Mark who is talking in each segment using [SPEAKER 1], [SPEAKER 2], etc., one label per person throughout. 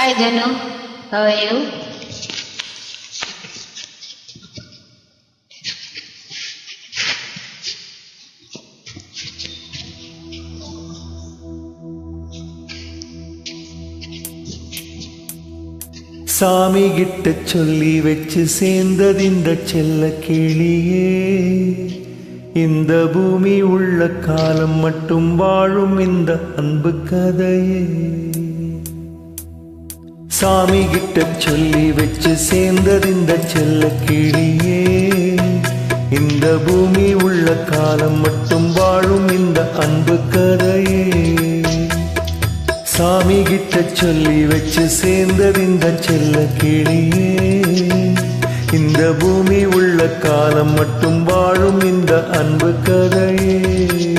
[SPEAKER 1] Hi, Janu. How are you?
[SPEAKER 2] சாமி கிட்ட சொல்லி வச்சு சேர்ந்தது இந்த செல்ல கிளியே இந்த பூமி உள்ள காலம் மட்டும் வாழும் இந்த அன்பு கதையே சாமி கிட்ட சொல்லி வச்சு சேர்ந்தது இந்த செல்ல கிளியே. இந்த பூமி உள்ள காலம் மட்டும் வாழும் இந்த அன்பு கதையே. சாமி கிட்ட சொல்லி வச்சு சேர்ந்தது இந்த செல்ல கிளியே. இந்த பூமி உள்ள காலம் மட்டும் வாழும் இந்த அன்பு கதையே.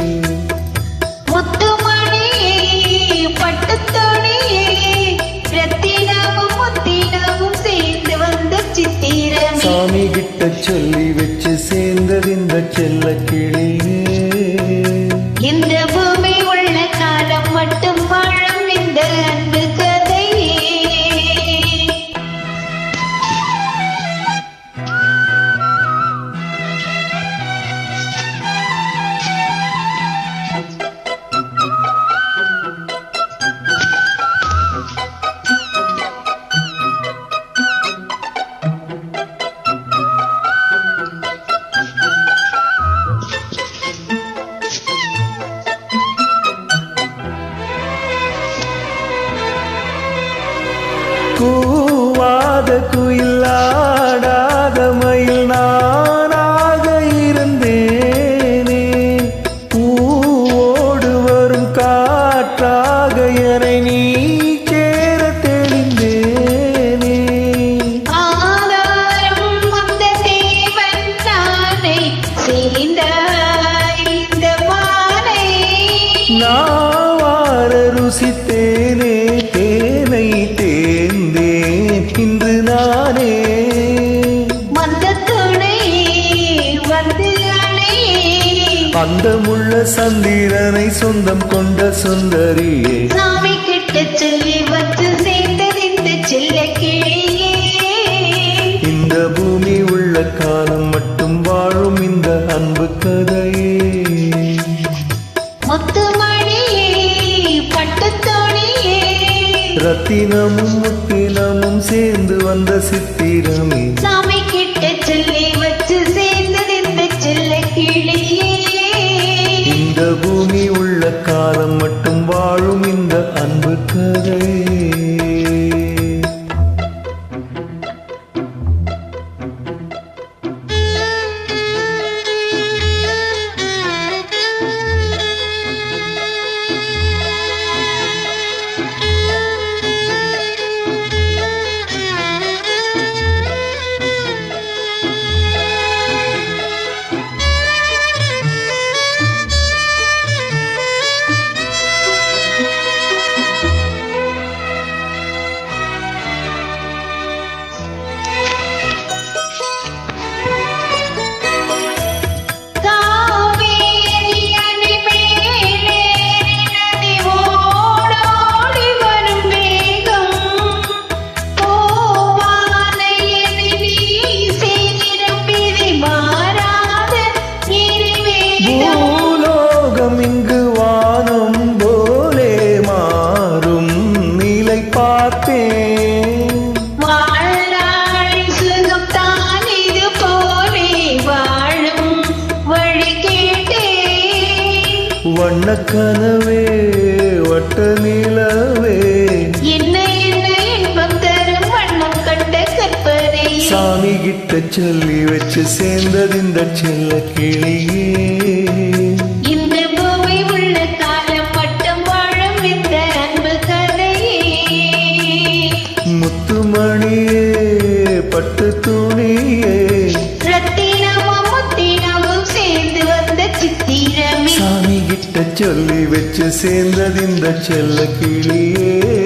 [SPEAKER 2] சாமி கிட்ட சொல்லி வச்சு சேர்ந்தது இந்த செல்ல
[SPEAKER 1] கிளி
[SPEAKER 2] கூவாத குயிலாடாத மயில் நானாக இருந்தேனே பூவோடு வரும் காற்றாக என்னை நீ தெளிந்தேனே.
[SPEAKER 1] நானே
[SPEAKER 2] அந்த முள்ள சந்திரனை சொந்தம் கொண்ட சுந்தரியே.
[SPEAKER 1] சாமி கிட்ட சொல்லி வச்சு சேர்ந்தது இந்த செல்ல கிளியே
[SPEAKER 2] இந்த பூமி உள்ள காலம் மட்டும் வாழும் இந்த அன்பு கதையே. ரத்தினமும் முத்தினமும் சேர்ந்து வந்த சித்திரமே.
[SPEAKER 1] சாமி கிட்ட சொல்லி
[SPEAKER 2] காலம் மட்டும் பூலோகம் இங்கு வானம் போலே மாறும் நிலை பார்த்தேன்.
[SPEAKER 1] கேட்டேன்.
[SPEAKER 2] வண்ணக்கனவே வட்ட நிலவே.
[SPEAKER 1] என்ன என்ன இன்பம் தரும் வண்ணம் கண்ட கற்பனை
[SPEAKER 2] சாமி கிட்ட சொல்லி வச்சு சேர்ந்தது இந்த செல்ல கிளியே. முத்துமணியே பட்டு துணியே. சாமி கிட்ட சொல்லி வச்சு சேர்ந்தது இந்த செல்ல கிளியே.